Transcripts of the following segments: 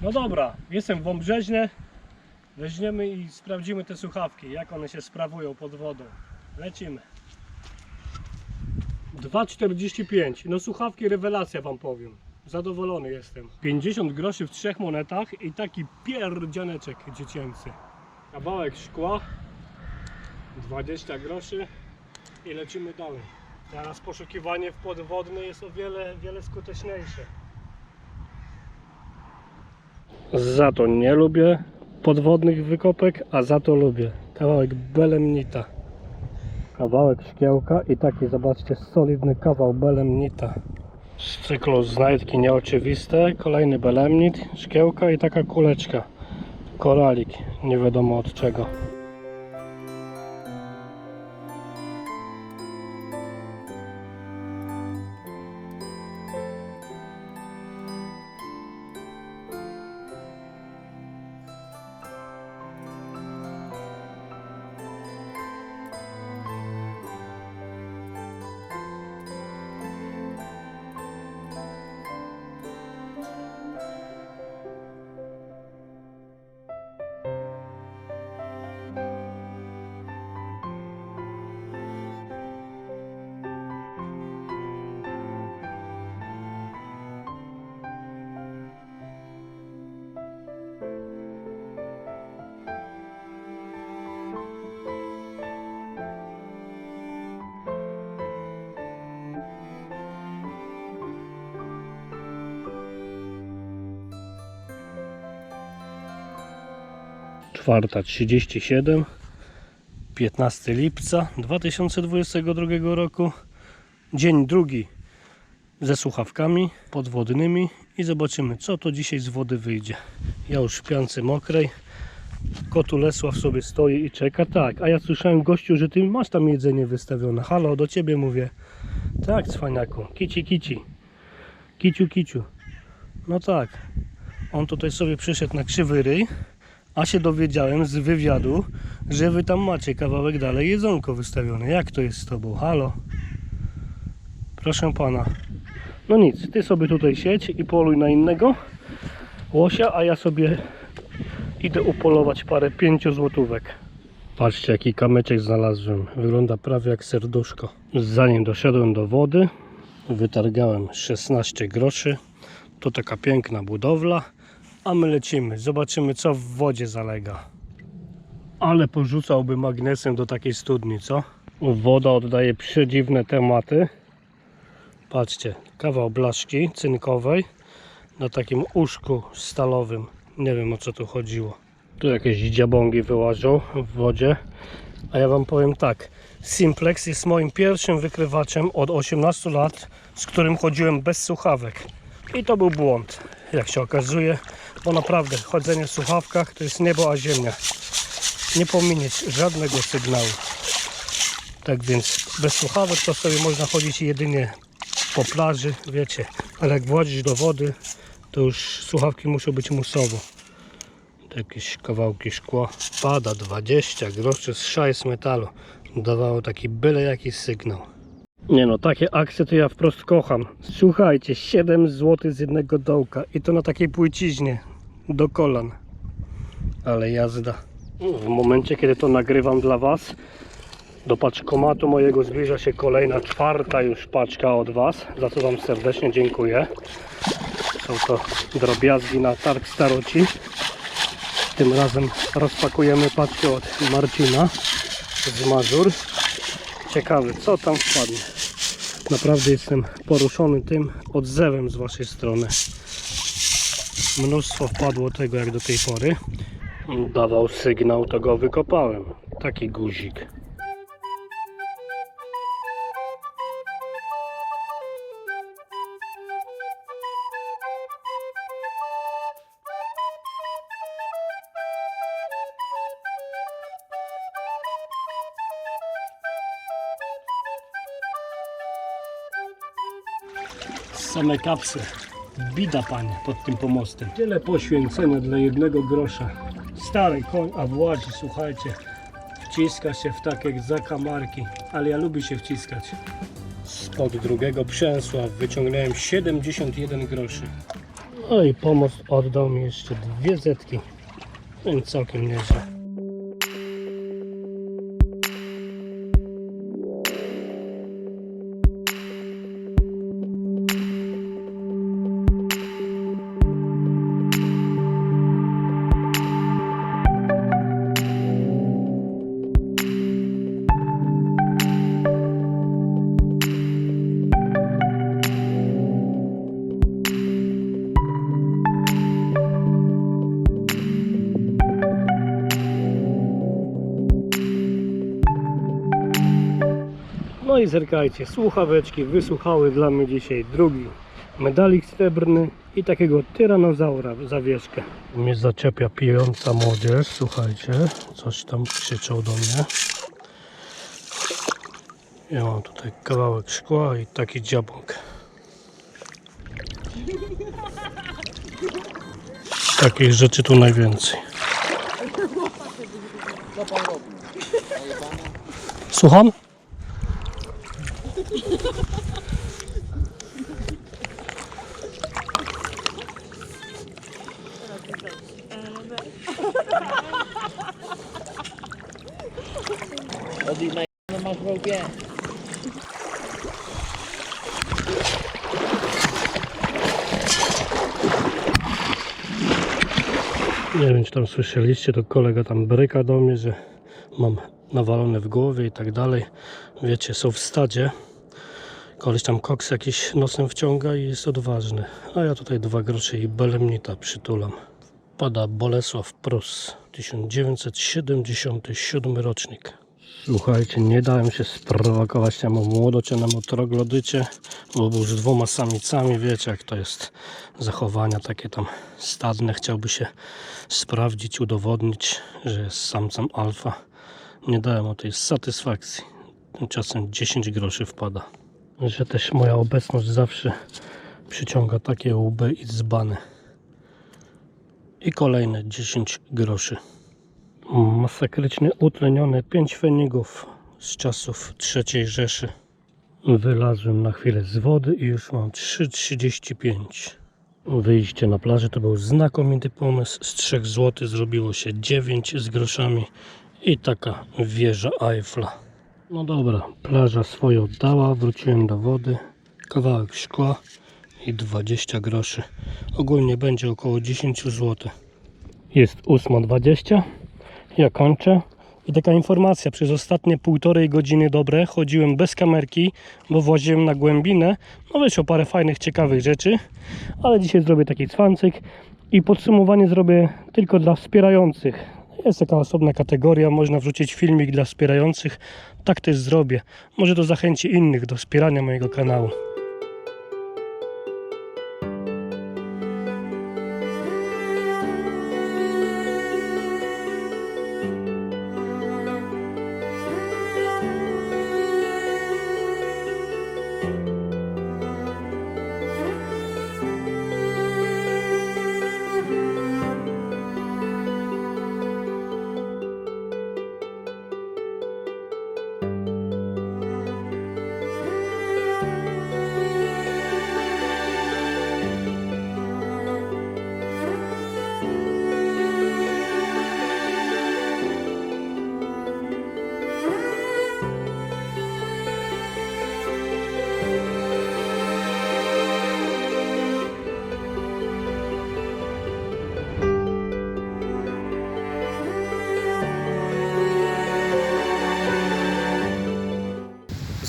No dobra, jestem w Wąbrzeźnie. Weźmiemy i sprawdzimy te słuchawki, jak one się sprawują pod wodą. Lecimy. 2,45. No słuchawki rewelacja wam powiem. Zadowolony jestem. 50 groszy w trzech monetach i taki pierdzianeczek dziecięcy. Kawałek szkła. 20 groszy i lecimy dalej. Teraz poszukiwanie w podwodny jest o wiele, wiele skuteczniejsze. Za to nie lubię podwodnych wykopek, a za to lubię. Kawałek belemnita. Kawałek szkiełka i taki, zobaczcie, solidny kawał belemnita. Z cyklu znajdki nieoczywiste, kolejny belemnit, szkiełka i taka kuleczka. Koralik, nie wiadomo od czego. Czwarta 37 15 lipca 2022 roku. Dzień drugi ze słuchawkami podwodnymi i zobaczymy co to dzisiaj z wody wyjdzie. Ja już w piance mokrej. Kotu Lesław sobie stoi i czeka. Tak, a ja słyszałem gościu, że ty masz tam jedzenie wystawione. Halo, do ciebie mówię. Tak, cwaniaku, kici kici. Kiciu kiciu. No tak. On tutaj sobie przyszedł na krzywy ryj a się dowiedziałem z wywiadu, że wy tam macie kawałek dalej jedzonko wystawione. Jak to jest z tobą? Halo? Proszę pana. No nic, ty sobie tutaj siedź i poluj na innego łosia, a ja sobie idę upolować parę pięciozłotówek. Patrzcie jaki kamyczek znalazłem. Wygląda prawie jak serduszko. Zanim doszedłem do wody, wytargałem 16 groszy. To taka piękna budowla. A my lecimy, zobaczymy co w wodzie zalega. Ale porzucałby magnesem do takiej studni, co? Woda oddaje przedziwne tematy. Patrzcie, kawał blaszki cynkowej na takim uszku stalowym. Nie wiem o co tu chodziło. Tu jakieś dziabągi wyłażą w wodzie. A ja wam powiem tak. Simplex jest moim pierwszym wykrywaczem od 18 lat, z którym chodziłem bez słuchawek. I to był błąd, jak się okazuje, bo naprawdę chodzenie w słuchawkach to jest niebo a ziemia. Nie pominieć żadnego sygnału. Tak więc bez słuchawek to sobie można chodzić jedynie po plaży, wiecie, ale jak wchodzisz do wody, to już słuchawki muszą być musowo. To jakieś kawałki szkła. Pada 20 groszy z szajs metalu. Dawało taki byle jaki sygnał. Nie no, takie akcje to ja wprost kocham. Słuchajcie, 7 zł z jednego dołka i to na takiej płyciźnie do kolan. Ale jazda. W momencie, kiedy to nagrywam dla Was, do paczkomatu mojego zbliża się kolejna, czwarta już paczka od Was, za co Wam serdecznie dziękuję. Są to drobiazgi na targ staroci. Tym razem rozpakujemy paczkę od Marcina z Mazur. Ciekawy, co tam wpadnie. Naprawdę jestem poruszony tym odzewem z Waszej strony. Mnóstwo wpadło tego jak do tej pory. Dawał sygnał, to go wykopałem. Taki guzik. Same kapsy. Bida panie pod tym pomostem. Tyle poświęcenia dla jednego grosza. Stary koń, a włazi, słuchajcie. Wciska się w takie zakamarki, ale ja lubię się wciskać. Spod drugiego przęsła wyciągnąłem 71 groszy. No i pomoc oddał mi jeszcze dwie zetki. Więc całkiem nieźle. No i zerkajcie, słuchaweczki wysłuchały dla mnie dzisiaj drugi medalik srebrny i takiego tyranozaura w zawieszkę. Mnie zaczepia pijąca młodzież, słuchajcie, coś tam krzyczą do mnie. Ja mam tutaj kawałek szkła i taki dziabłok. Takich rzeczy tu najwięcej. Słucham? Odinaj, no masz. Nie wiem, czy tam słyszeliście, to kolega tam bryka do mnie, że mam nawalone w głowie i tak dalej. Wiecie, są w stadzie. Koleś tam koks jakiś nosem wciąga i jest odważny. A ja tutaj dwa grosze i belemnita przytulam. Pada Bolesław Prus, 1977 rocznik. Słuchajcie, nie dałem się sprowokować temu młodocianemu troglodycie, bo był z dwoma samicami, wiecie jak to jest zachowania takie tam stadne, chciałby się sprawdzić, udowodnić, że jest samcem alfa. Nie dałem o tej satysfakcji. Tymczasem 10 groszy wpada. Że też moja obecność zawsze przyciąga takie łby i dzbany. I kolejne 10 groszy masakrycznie utlenione 5 fenigów z czasów III Rzeszy. Wylazłem na chwilę z wody i już mam 3,35. Wyjście na plażę to był znakomity pomysł. Z 3 zł zrobiło się 9 z groszami i taka wieża Eiffla. No dobra, plaża swoje oddała, wróciłem do wody, kawałek szkła i 20 groszy. Ogólnie będzie około 10 zł. Jest 8.20 ja kończę. I taka informacja, przez ostatnie półtorej godziny dobre chodziłem bez kamerki, bo właziłem na głębinę. No wyszło parę fajnych, ciekawych rzeczy, ale dzisiaj zrobię taki cwancyk i podsumowanie zrobię tylko dla wspierających. Jest taka osobna kategoria, można wrzucić filmik dla wspierających. Tak też zrobię. Może to zachęci innych do wspierania mojego kanału.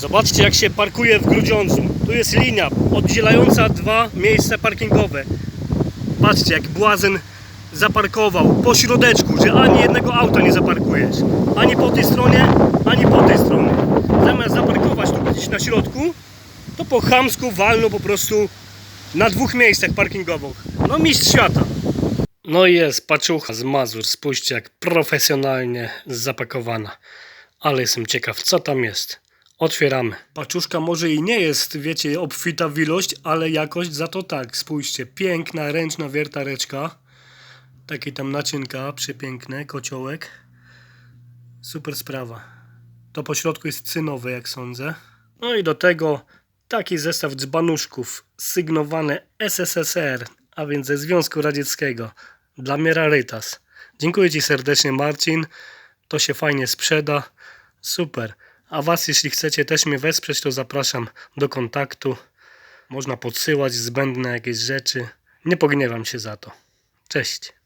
Zobaczcie jak się parkuje w Grudziądzu. Tu jest linia oddzielająca dwa miejsca parkingowe. Patrzcie jak błazen zaparkował po środeczku, że ani jednego auta nie zaparkujesz. Ani po tej stronie, ani po tej stronie. Zamiast zaparkować tu gdzieś na środku, to po chamsku walno po prostu na dwóch miejscach parkingowych. No mistrz świata. No i jest paczucha z Mazur. Spójrzcie jak profesjonalnie zapakowana. Ale jestem ciekaw co tam jest. Otwieramy. Paczuszka może i nie jest, wiecie, obfita w ilość, ale jakość za to tak. Spójrzcie, piękna, ręczna wiertareczka. Takie tam naczynka, przepiękne, kociołek. Super sprawa. To po środku jest cynowe, jak sądzę. No i do tego taki zestaw dzbanuszków sygnowane SSSR a więc ze Związku Radzieckiego. Dla mnie rarytas. Dziękuję Ci serdecznie Marcin. To się fajnie sprzeda. Super. A Was, jeśli chcecie też mnie wesprzeć, to zapraszam do kontaktu. Można podsyłać zbędne jakieś rzeczy. Nie pogniewam się za to. Cześć.